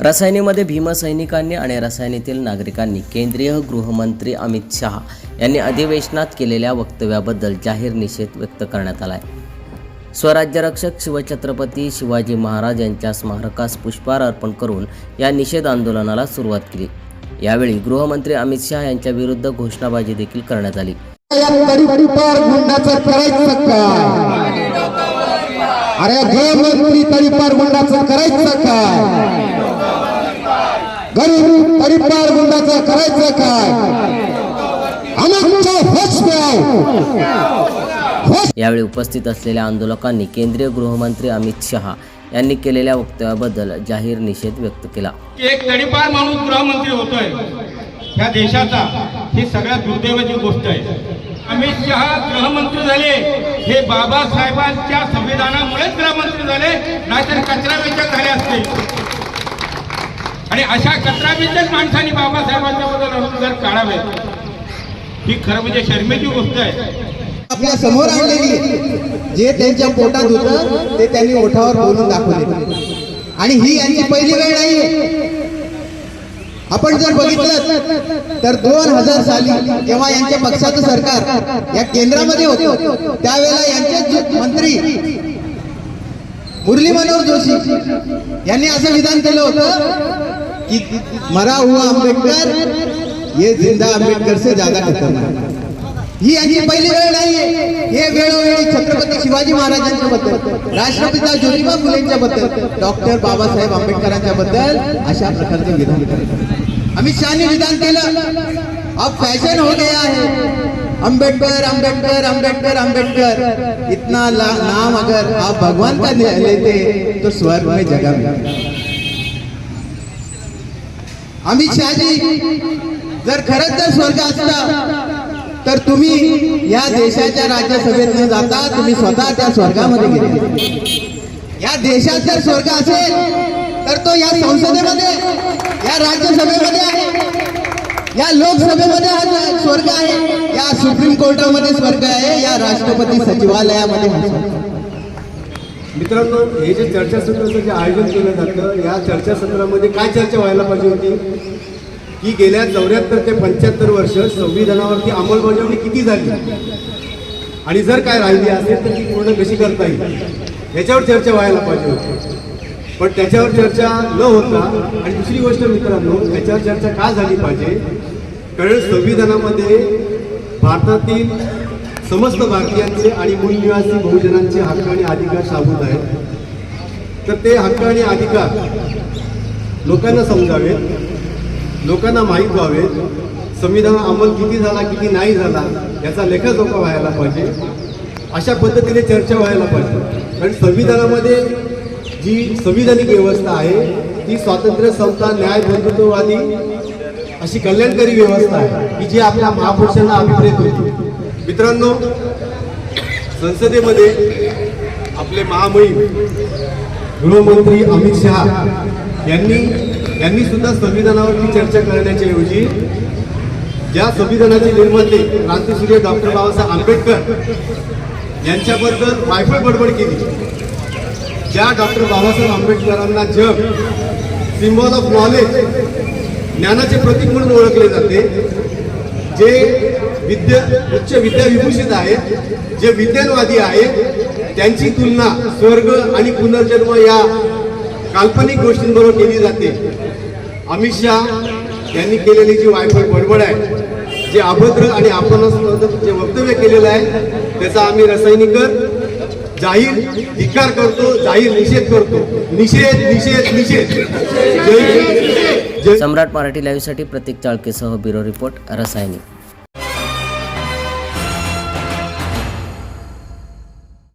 रसायनीमध्ये भीमसैनिकांनी आणि रसायनीतील नागरिकांनी केंद्रीय गृहमंत्री अमित शहा यांनी अधिवेशनात केलेल्या वक्तव्याबद्दल जाहीर निषेध व्यक्त करण्यात आला आहे स्वराज्यरक्षक शिवछत्रपती शिवाजी महाराज यांच्या स्मारकास पुष्पहार अर्पण करून या निषेध आंदोलनाला सुरुवात केली. यावेळी गृहमंत्री अमित शहा यांच्या विरुद्ध घोषणाबाजी देखील करण्यात आली. अरे गृहमंत्री तडीपार गुंडाचं करायचं काय? गरीब तडीपार गुंडाचं करायचं काय? यावेळी उपस्थित असलेल्या आंदोलकांनी केंद्रीय गृहमंत्री अमित शहा यांनी केलेल्या वक्तव्याबद्दल जाहीर निषेध व्यक्त केला. एक तडीपार माणूस गृहमंत्री होतोय ह्या देशाचा ही सगळ्यात दुर्दैवाची गोष्ट आहे. अमित शहा गृहमंत्री झाले हे बाबासाहेबांच्या संविधानामुळेच गृहमंत्री झाले नाहीतर कचरा वेचक झाले असते. आणि अशा कचरा वेचक माणसांनी बाबासाहेबांच्या बद्दल जर काढावे. ही खरं म्हणजे शर्मेची गोष्ट आहे. आपल्यासमोर आणलेली जे त्यांच्या पोटात होतं ते त्यांनी ओठावर बोलून दाखवले आणि ही यांची पहिली वेळ नाहीये. आपण जर बघितलं तर दोन हजार साली जेव्हा यांच्या पक्षाचं सरकार या केंद्रामध्ये होतं त्यावेळेला यांचे मंत्री मुरली मनोहर जोशी यांनी असं विधान केलं होतं की मरा हुआ आंबेडकर ये जिंदा आंबेडकर से ज्यादा खतरनाक। ही यांची पहिली वेळ नाहीये. हे वेळोवेळी छत्रपती शिवाजी महाराजांच्या बद्दल राष्ट्रपिता ज्योतिबा फुलेंच्या बद्दल डॉक्टर बाबासाहेब आंबेडकरांच्या बद्दल अशा प्रकारचे विधान करतात. अमित शहाने विधान केलं. अब फॅशन हो गया है. अंबेडकर अंबेडकर अंबेडकर अंबेडकर इतना ला- नाम अगर आप भगवान का लेते तो स्वर्ग में जगह मिलती। अमित शहाजी जर खरंच जर स्वर्ग असता तर तुम्ही या देशाच्या राज्यसभेत न जाता तुम्ही स्वतः त्या स्वर्गामध्ये गेले. या देशात जर स्वर्ग असेल तर तो या संसदेमध्ये या राज्यसभेमध्ये आहे या लोकसभेमध्ये हा स्वर्ग आहे या सुप्रीम कोर्टामध्ये स्वर्ग आहे या राष्ट्रपती सचिवालयामध्ये मित्रांनो हे जे चर्चासत्राचं जे आयोजन केलं जातं या चर्चासत्रामध्ये काय चर्चा व्हायला पाहिजे होती? की गेल्या चौऱ्याहत्तर ते पंच्याहत्तर वर्ष संविधानावरती अंमलबजावणी किती झाली? आणि जर काय राहिली असेल तर ती पूर्ण कशी करता येईल? याच्यावर चर्चा व्हायला पाहिजे होती. पण त्याच्यावर चर्चा न होता आणि दुसरी गोष्ट मित्रांनो त्याच्यावर चर्चा का झाली पाहिजे? कारण संविधानामध्ये भारतातील समस्त भारतीयांचे आणि मूल निवासी बहुजनांचे हक्क आणि अधिकार साबूत आहेत. तर ते हक्क आणि अधिकार लोकांना समजावेत. लोकांना माहीत व्हावे संविधान अंमल किती झाला किती नाही झाला याचा लेखाजोखा व्हायला पाहिजे. अशा पद्धतीने चर्चा व्हायला पाहिजे. कारण संविधानामध्ये जी संविधानिक व्यवस्था आहे ती स्वातंत्र्य समता न्याय बंधुत्ववादी अशी कल्याणकारी व्यवस्था आहे की जी आपल्या महापुरुषांना अभिप्रेत होती. मित्रांनो संसदेमध्ये आपले महामहिम गृहमंत्री अमित शहा यांनी यांनी सुद्धा संविधानावरती चर्चा करण्याच्या ऐवजी ज्या संविधानाचे निर्माते क्रांतीसूर्य डॉक्टर बाबासाहेब आंबेडकर यांच्याबद्दल वायफळ बडबड केली ज्या डॉक्टर बाबासाहेब आंबेडकरांना जग सिम्बॉल ऑफ नॉलेज ज्ञानाचे प्रतीक म्हणून ओळखले जाते जे विद्या उच्च विद्याविभूषित आहेत जे विज्ञानवादी आहेत त्यांची तुलना स्वर्ग आणि पुनर्जन्म या काल्पनिक गोष्टींबरोबर केली जाते. अमित शहा यांनी केलेली जी वायफळ बडबड आहे जे अभद्र आणि आपण जे वक्तव्य केलेलं आहे त्याचा आम्ही रसायनिकर जाहीर धिकार करतो जाहीर निषेध करतो. निषेध निषेध निषेध. सम्राट मराठी लाईव्हसाठी प्रतीक चाळकेसह ब्युरो रिपोर्ट रसायनिक.